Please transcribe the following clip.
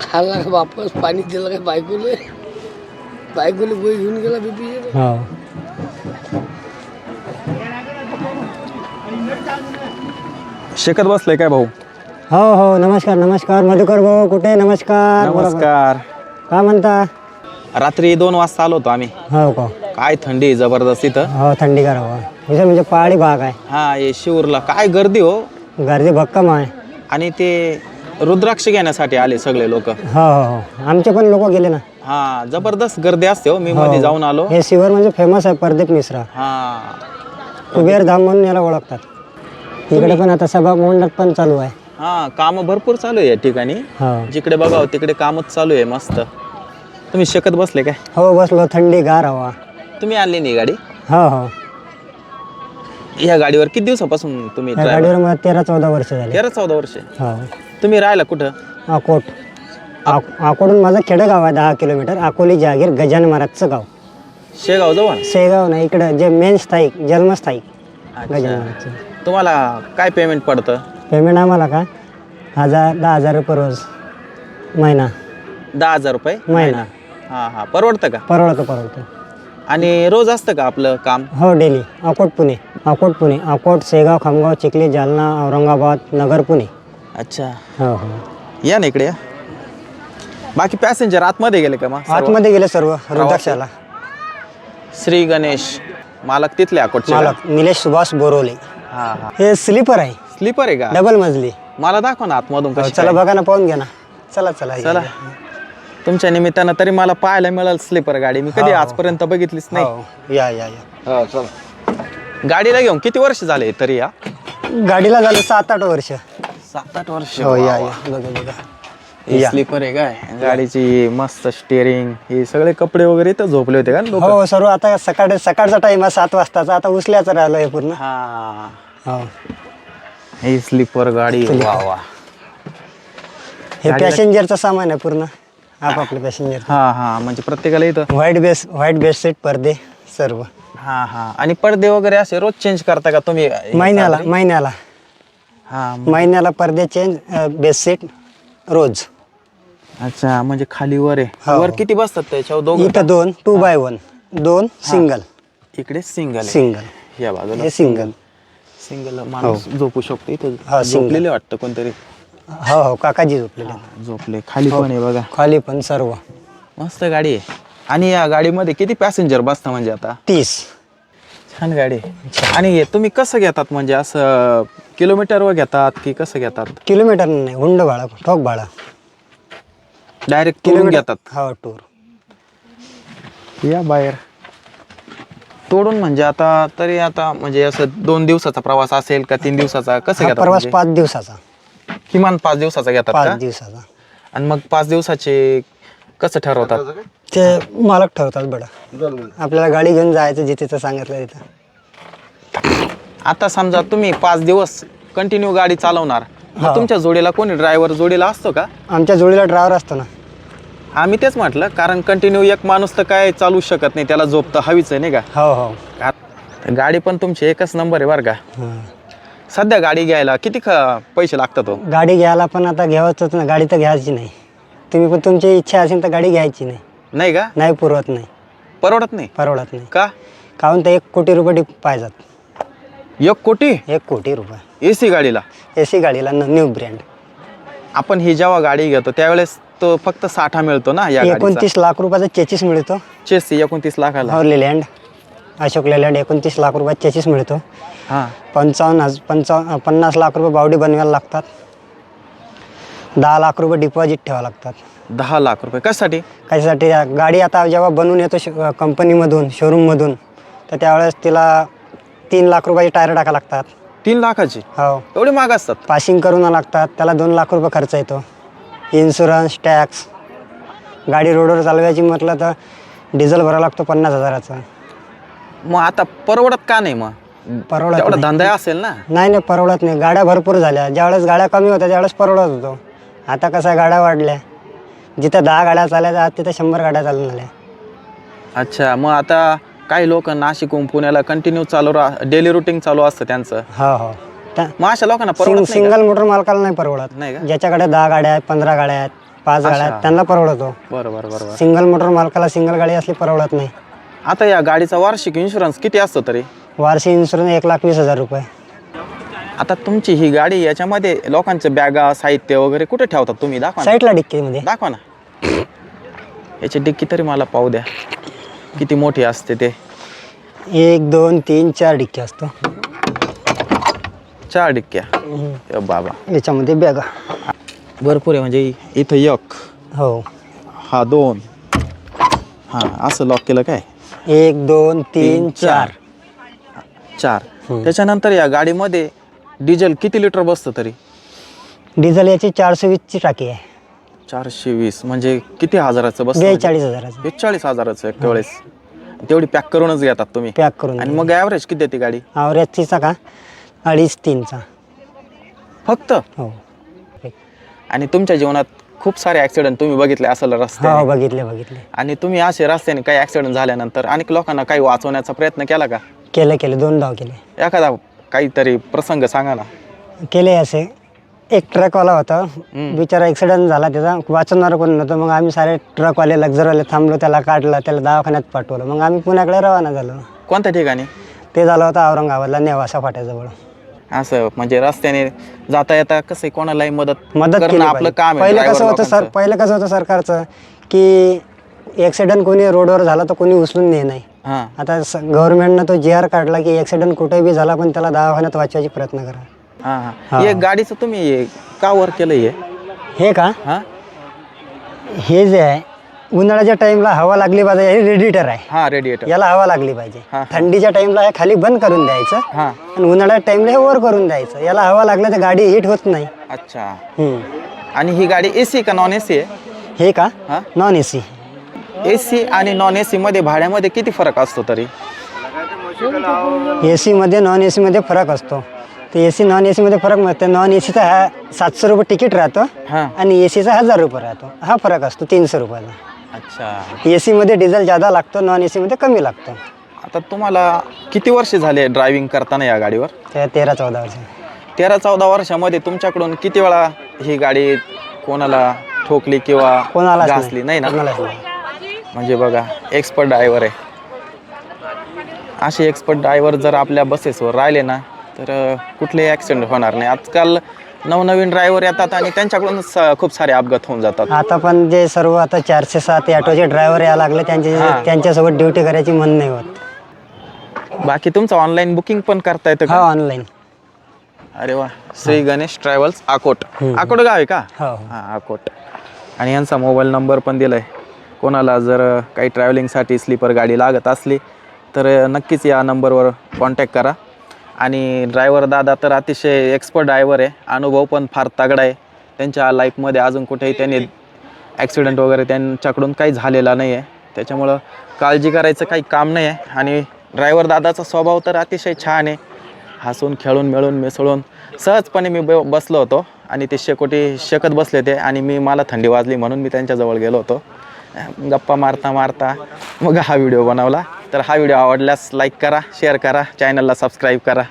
खाल्ला का वापस पाणी दिलं का बायकोले? बायकोले गोळी घेऊन गेला बीपीचे हो. शेकत बसले काय भाऊ? हो हो नमस्कार नमस्कार. मधुकर भाऊ कुठे नमस्कार. नमस्कार. काय म्हणता? रात्री दोन वाजता आलो होतो आम्ही. हो का? काय थंडी आहे जबरदस्त इथं. हो थंडीगार हवा. विषय म्हणजे पहाडी भाग आहे. हा हे शिवूरला. काय गर्दी हो. गर्दी भक्कम आहे. आणि ते रुद्राक्ष घेण्यासाठी आले सगळे लोक. हो हो हो. आमचे पण लोक गेले ना. हा जबरदस्त गर्दी असते हो मी मध्ये जाऊन आलो. हे शिवर म्हणजे फेमस आहे परदीप मिश्रा. हा. कुबेर धाम म्हणून याला ओळखतात. इकडे पण आता सभा मंडप पण चालू आहे. हा काम भरपूर चालू आहे या ठिकाणी. हो. जिकडे बघावं तिकडे कामच चालू आहे मस्त. तुम्ही शेकत बसले काय? हो बसलो थंडी गार हवा. तुम्ही आणली नाही गाडी? हो हो. या गाडीवर किती दिवसापासून तुम्ही या driver? गाडीवर मला तेरा चौदा वर्ष झाले. तेरा चौदा वर्ष. हो. तुम्ही राहिला कुठं? अकोट. अक- अकोटून माझं खेडेगाव आहे दहा किलोमीटर. अकोली जहागीर गजान महाराजचं गाव. शेगाव जवळ? शेगाव नाही इकडं जे मेन स्थायिक जन्मस्थायिक गजान. महाराजचं. तुम्हाला काय पेमेंट पडतं? पेमेंट आम्हाला का हजार दहा हजार रुपये रोज. महिना. दहा हजार रुपये? महिना. हा हा. परवडतं का? परवडतं परवडतं. आणि रोज असतं का आपलं काम? हो डेली अकोट पुणे. अकोट पुणे. अकोट शेगाव खामगाव चिखली जालना औरंगाबाद नगर पुणे. अच्छा. हो हो. या ना इकडे या. बाकी पॅसेंजर आतमध्ये गेले का मग सर्व? आतमध्ये गेले सर्व रुद्राक्षाला श्री गणेश मालक तिथले अकोटचे का? मालक निलेश सुभाष बोरोले. हा हा. हे स्लीपर आहे. स्लीपर आहे का? डबल मजली. मला दाखव ना आतमधून हो, कशी चला काय. बघा ना पाहून घ्या ना. चला चला. चला. तुमच्या निमित्तानं तरी मला पाहायला मिळाल स्लीपर गाडी. मी कधी आजपर्यंत बघितलीच नाही. हो या या या. गाडीला घेऊन किती वर्ष झाले तरी या? गाडीला झाले सात आठ वर्ष. सात आठ वर्ष. हो या या. बघा बघा. या. स्लीपर आहे काय? गाडीची मस्त स्टेअरिंग हे सगळे कपडे वगैरे इथं झोपले होते का लोक? हो सर्व आता सकाळ सकाळचा टाइम आहे सात वाजताचा. आता उचल्याचं राहिलं हे पूर्ण. हा. हो. ही स्लीपर गाडी. वा वा. हे पॅसेंजरचं सामान आहे पूर्ण. आपापलं पॅसेंजर हा हा. म्हणजे प्रत्येकाला इथं white base white base set पडदे सर्व. हा हा. आणि पडदे वगैरे असे रोज चेंज करता का तुम्ही? महिन्याला महिन्याला. हा महिन्याला पडदे चेंज बेस सेट रोज. अच्छा म्हणजे खाली वर आहे. हो. वर किती बसतात त्याच्यावर दोघं? इथं दोन टू बाय वन दोन सिंगल इकडे सिंगल सिंगल या बाजूला हे सिंगल सिंगल माणूस झोपू शकतो इथं. हा, single. झोपलेले वाटतं कोणतरी. हो हो काकाजी झोपलेले झोपले. खाली पण आहे बघा. खाली पण सर्व. मस्त गाडी आहे. आणि या गाडीमध्ये किती पॅसेंजर बसता म्हणजे आता? तीस. छान गाडी आहे. आणि हे तुम्ही कसं घेतात म्हणजे असं किलोमीटरवर घेतात की कसं घेतात? किलोमीटर नाही हुंड भाडा ठोक भाडा. डायरेक्ट किलोमीटर घेतात? हो टूर. या बाहेर. तोडून म्हणजे आता तरी आता म्हणजे असं दोन दिवसाचा प्रवास असेल का तीन दिवसाचा कसं हा घेतात प्रवास म्हणजे? पाच दिवसाचा. किमान पाच दिवसाचा घेतात का? पाच दिवसाचा. आणि मग पाच दिवसाचे कसं ठरवतात? ते मालक ठरवतात बडा आपल्याला गाडी घेऊन जायचं जिथे ते सांगितलं तिथं. आता समजा तुम्ही पाच दिवस कंटिन्यू गाडी चालवणार. मग हा. तुमच्या जोडीला कोणी ड्रायव्हर जोडीला असतो का? आमच्या जोडीला ड्रायव्हर असतो ना. आम्ही तेच म्हटलं कारण कंटिन्यू एक माणूस तर काय चालू शकत नाही त्याला झोप तर हवीच आहे नाही का? हो हो. गाडी पण तुमची एकच नंबर आहे बरं का? हा. सध्या गाडी घ्यायला किती ख पैसे लागतात हो? गाडी घ्यायला पण आता घ्यावंच ना गाडी तर घ्यायची नाही. तुम्ही पण तुमची इच्छा असेल तर गाडी घ्यायची नाही. नाही का? नाही पुरवत नाही. परवडत नाही? परवडत नाही. का? काहून तर एक कोटी रुपये डिप पाहिजेत. एक कोटी? एक कोटी रुपये. ए सी गाडीला? ए सी गाडीला न्यू ब्रँड आपण ही जेव्हा गाडी घेतो त्यावेळेस तो फक्त साठा मिळतो ना या गाडीचा? एकोणतीस लाख रुपयाचा चेचीस मिळतो. चेसी एकोणतीस लाखाला. हो लेलँड अशोक लेलँड एकोणतीस लाख रुपयात चेचीस मिळतो. हा. पंचावन्न हज पंचावन्न पन्नास लाख रुपये बावडी बनवायला लागतात. दहा लाख रुपये डिपॉझिट ठेवावं लागतात. दहा लाख रुपये. कशासाठी? कशासाठी? गाडी आता जेव्हा बनवून येतो श कंपनीमधून शोरूममधून तर त्यावेळेस तिला तीन लाख रुपयाचे टायर टाका लागतात. तीन लाखाची? हो. एवढे महाग असतात? पासिंग करून लागतात त्याला दोन लाख रुपये खर्च येतो. इन्शुरन्स टॅक्स गाडी रोडवर चालवायची म्हटलं तर डिझेल भरावा लागतो पन्नास हजाराचा. मग आता परवडत का नाही मग? परवडत तेवढा नाही. धंदा असेल ना? नाही नाही परवडत नाही. गाड्या भरपूर झाल्या. ज्यावेळेस गाड्या कमी होत्या त्यावेळेस परवडत होतो. आता कसं गाड्या वाढल्या. जिथं दहा गाड्या चालायच्या आज तिथं शंभर गाड्या चालून झाल्या. अच्छा मग आता काही लोक नाशिकहून पुण्याला कंटिन्यू चालू डेली रुटीन चालू असतं त्यांचं. हो हो. त्या मग अशा लोकांना सिंग परवडत नाही का? सिंगल मोटर मालकाला नाही परवडत. नाही का? ज्याच्याकडे दहा गाड्या आहेत पंधरा गाड्या आहेत पाच गाड्या आहेत, त्यांना परवडतो. बरोबर बरोबर सिंगल मोटर मालकाला सिंगल गाडी असली परवडत नाही. आता या गाडीचा वार्षिक इन्शुरन्स किती असतो तरी? वार्षिक इन्शुरन्स एक लाख वीस हजार रुपये. आता तुमची ही गाडी याच्यामध्ये लोकांचं बॅगा साहित्य वगैरे कुठे ठेवतात तुम्ही? दाखवा ना. साईडला डिक्कीमध्ये दाखवा ना. याची डिक्की तरी मला पाहू द्या. किती मोठी असते ते. एक दोन तीन चार डिक्की असतो. चार डिक्क्या. ए बाबा. याच्यामध्ये बॅगा. भरपूर आहे म्हणजे इथं एक. हो. हा दोन. हा असं लॉक केलं काय? एक दोन तीन. चार. चार. त्याच्यानंतर या गाडीमध्ये डिझेल किती लिटर बसतं तरी? डिझेल याची चारशे वीसची टाकी आहे. चारशे वीस म्हणजे किती हजाराचं बसतं? बेचाळीस हजाराची. बेचाळीस हजाराचं एक वेळेस. तेवढी पॅक करूनच घेतात तुम्ही. पॅक करून आणि मग ॲव्हरेज किती देते गाडी? आवऱ्याचा का? अडीच तीनचा. फक्त? हो. आणि तुमच्या जीवनात खूप सारे ॲक्सिडेंट तुम्ही बघितले असेल रस्ते हो बघितले बघितले. आणि तुम्ही असे रस्त्याने काही ॲक्सिडेंट झाल्यानंतर अनेक लोकांना काही वाचवण्याचा प्रयत्न केला का? केले केले. दोन धाव केले. एखादा काहीतरी प्रसंग सांगा ना. केले असे. एक ट्रकवाला होता. बिचारा ॲक्सिडेंट झाला त्याचा. वाचवणारं कोण नव्हतं. मग आम्ही सारे ट्रकवाले लक्झरवाले थांबलो. त्याला काढलं. त्याला दवाखान्यात पाठवलं. मग आम्ही पुण्याकडे रवाना झालो. कोणत्या ठिकाणी? ते झालं होतं औरंगाबादला नेवासा फाट्याजवळ. असं म्हणजे रस्त्याने जाता येता कसं कोणालाही मदत मदत करणं आपलं पाहिजे. काम आहे. पहिलं driver कसं होतं सर लोकांचं. पहिलं कसं होतं सरकारचं की ॲक्सिडेंट कोणी रोडवर झाला तर कोणी उचलून ने नाही. हा. आता गव्हर्नमेंटनं तो जी आर काढला की ॲक्सिडेंट कुठे बी झाला पण त्याला दवाखान्यात वाचवायची प्रयत्न करा. हा हा. हे. गाडीचं तुम्ही का वर केलं हे? हे का? हा. हे जे आहे उन्हाळ्याच्या टाइमला हवा लागली पाहिजे हे रेडिएटर आहे. हा रेडिएटर याला हवा लागली पाहिजे. हा. थंडीच्या टाइमला हे खाली बंद करून द्यायचं. हा. आणि उन्हाळ्याच्या टाइमला हे वर करून द्यायचं. याला हवा लागलं तर गाडी हिट होत नाही. अच्छा. हम्म. आणि ही गाडी एसी का नॉन एसी आहे? हे का? हा. नॉन ए सी एसी आणि नॉन एसी मध्ये भाड्यामध्ये किती फरक असतो तरी? ए सीमध्ये नॉन ए सीमध्ये फरक असतो. तर ए सी नॉन ए सीमध्ये फरक मिळतो नॉन ए सीचा हा सातशे रुपये तिकीट राहतो हा. आणि ए सीचा हजार रुपये राहतो. हा फरक असतो तीनशे रुपयाचा. अच्छा. ए सीमध्ये डिझेल जादा लागतो नॉन ए सीमध्ये कमी लागतो. आता तुम्हाला किती वर्ष झाले ड्रायव्हिंग करताना या गाडीवर? ते तेरा चौदा वर्ष. तेरा चौदा वर्षामध्ये तुमच्याकडून किती वेळा ही गाडी कोणाला ठोकली किंवा कोणालाच घासली? नाही ना? कोणालाच नाही. म्हणजे बघा एक्सपर्ट ड्रायव्हर आहे. असे एक्सपर्ट ड्रायव्हर जर आपल्या बसेसवर राहिले ना तर कुठलेही ॲक्सिडेंट होणार नाही. आजकाल नवनवीन ड्रायव्हर येतात आणि त्यांच्याकडून खूप सारे अपघात होऊन जातात. आता पण जे सर्व आता चारशे सात ऑटोचे ड्रायव्हर यायला लागले त्यांचे. त्यांच्यासोबत ड्युटी करायची मन नाही होत. बाकी तुमचं ऑनलाईन बुकिंग पण करता येतं का? ऑनलाईन अरे वा. श्री गणेश ट्रॅव्हल्स अकोट. अकोट गाव आहे का? हो. हां अकोट. आणि यांचा मोबाईल नंबर पण दिला आहे कोणाला जर काही ट्रॅव्हलिंगसाठी स्लीपर गाडी लागत असली तर नक्कीच या नंबरवर कॉन्टॅक्ट करा. आणि ड्रायव्हर दादा तर अतिशय एक्सपर्ट ड्रायव्हर आहे. अनुभव पण फार तगडा आहे. त्यांच्या लाईफमध्ये अजून कुठेही त्यांनी ॲक्सिडेंट वगैरे त्यांच्याकडून काही झालेला नाही आहे त्याच्यामुळं काळजी करायचं काही काम नाही आहे आणि ड्रायव्हर दादाचा स्वभाव तर अतिशय छान आहे. हसून खेळून मिळून मिसळून सहजपणे मी ब बसलो होतो. आणि ते शेकोटी शेकत बसले ते. आणि मी मला थंडी वाजली म्हणून मी त्यांच्याजवळ गेलो होतो. गप्पा मारता मारता मग हा व्हिडिओ बनवला. तर हा व्हिडिओ आवडल्यास लाईक करा शेअर करा चॅनलला सबस्क्राईब करा.